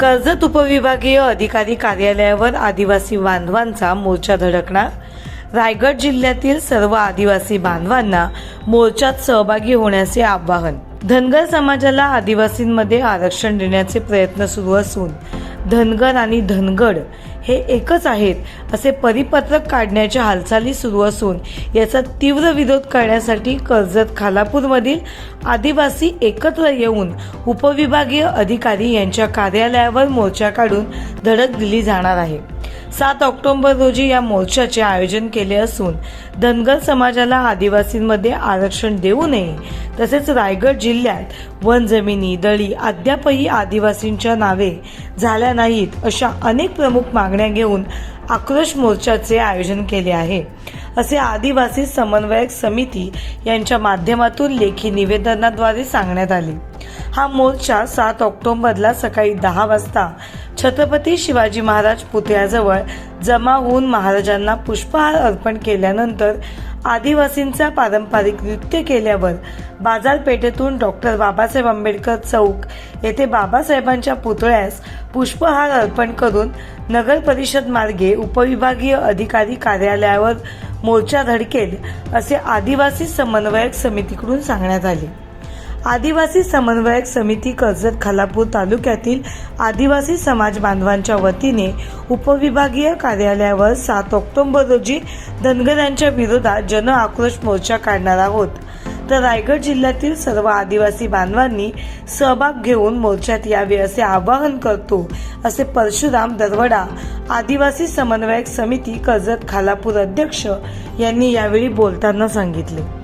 कर्जत उपविभागीय अधिकारी कार्यालयावर आदिवासी बांधवांचा मोर्चा धडकणार. रायगड जिल्ह्यातील सर्व आदिवासी बांधवांना मोर्चात सहभागी होण्याचे आवाहन. धनगर समाजाला आदिवासींमध्ये आरक्षण देण्याचे प्रयत्न सुरू असून धनगर आणि धनगड हे एकच आहेत असे परिपत्रक काढण्याच्या हालचाली सुरू असून याचा तीव्र विरोध करण्यासाठी कर्जत खालापूरमधील आदिवासी एकत्र येऊन उपविभागीय अधिकारी यांच्या कार्यालयावर मोर्चा काढून धडक दिली जाणार आहे. सात ऑक्टोबर रोजी या मोर्चाचे आयोजन केले असून धनगर समाजाला आदिवासींमध्ये आरक्षण देऊ नये. तसेच रायगड जिल्ह्यात वन जमिनी दळी अद्यापही आदिवासींच्या नावे झाल्या नाहीत अशा अनेक प्रमुख मागण्या घेऊन आक्रोश मोर्चाचे आयोजन केले आहे. असे आदिवासी समन्वयक समिती यांच्या माध्यमातून लेखी निवेदनाद्वारे सांगण्यात आले. हा मोर्चा सात ऑक्टोबरला सकाळी दहा वाजता छत्रपती शिवाजी महाराज पुतळ्याजवळ जमा होऊन महाराजांना पुष्पहार अर्पण केल्यानंतर आदिवासींचा पारंपरिक नृत्य केल्यावर बाजारपेठेतून डॉक्टर बाबासाहेब आंबेडकर चौक येथे बाबासाहेबांच्या पुतळ्यास पुष्पहार अर्पण करून नगर परिषद मार्गे उपविभागीय अधिकारी कार्यालयावर मोर्चा धडकेल असे आदिवासी समन्वयक समितीकडून सांगण्यात आले. आदिवासी समन्वयक समिती कर्जत खालापूर तालुक्यातील आदिवासी समाज बांधवांच्या वतीने उपविभागीय कार्यालयावर सात ऑक्टोबर रोजी धनगरांच्या विरोधात जन आक्रोश मोर्चा काढणार आहोत. तर रायगड जिल्ह्यातील सर्व आदिवासी बांधवांनी सहभाग घेऊन मोर्चात यावे असे आवाहन करतो असे परशुराम दरवडा आदिवासी समन्वयक समिती कर्जत खालापूर अध्यक्ष यांनी यावेळी बोलताना सांगितले.